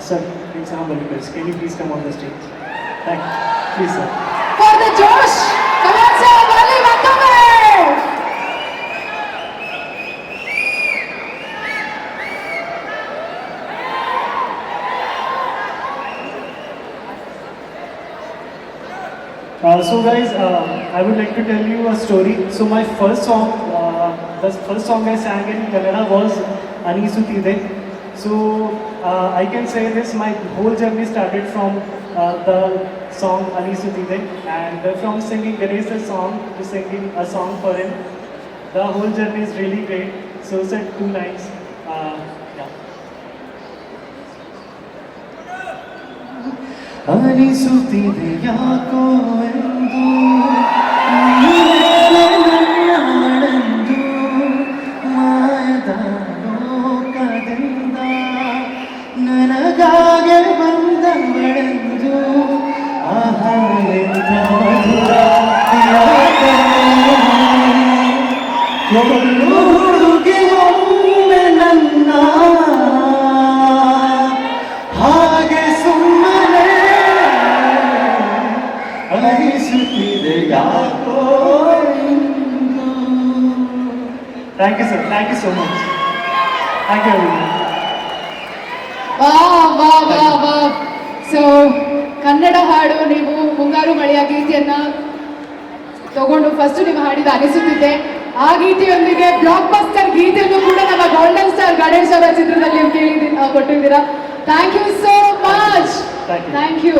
Sir, please have a request. Can you please come on the stage? Thank you. Please, sir. For the Josh! Come on, sir! Mali, welcome Uh, so guys, uh, I would like to tell you a story. So my first song, uh, the first song I sang in Kannada was Anisutide. So uh, I can say this, my whole journey started from uh, the song Ali and from singing Ganesh's song to singing a song for him. The whole journey is really great. So said two lines. Uh, yeah. Ali Endu ನನ್ನ ಹಾಗೆ ಸುಮ್ಮನೆ ಅನಿಸುತ್ತಿದೆ ಯಾಕೋ thank you sir thank you so much thank you ವಾ ವಾ ವಾ so Kannada ಹಾಡು ನೀವು ಮುಂಗಾರು ಮಳೆಯ ಗೀತೆಯನ್ನ ತಗೊಂಡು ಫಸ್ಟ್ ನೀವು ಹಾಡಿದ ಅನಿಸುತ್ತಿದ್ದೆ ಆ ಗೀತೆಯೊಂದಿಗೆ ಬ್ಲಾಕ್ ಬಸ್ಟರ್ ಗೀತೆಯನ್ನು ಕೂಡ ನಮ್ಮ ಗೋಲ್ಡನ್ ಸ್ಟಾರ್ ಗಣೇಶ್ ಅವರ ಚಿತ್ರದಲ್ಲಿ ನೀವು ಕೇಳಿದ್ದೀರಾ ಕೊಟ್ಟಿದ್ದೀರಾ. Thank you so much thank you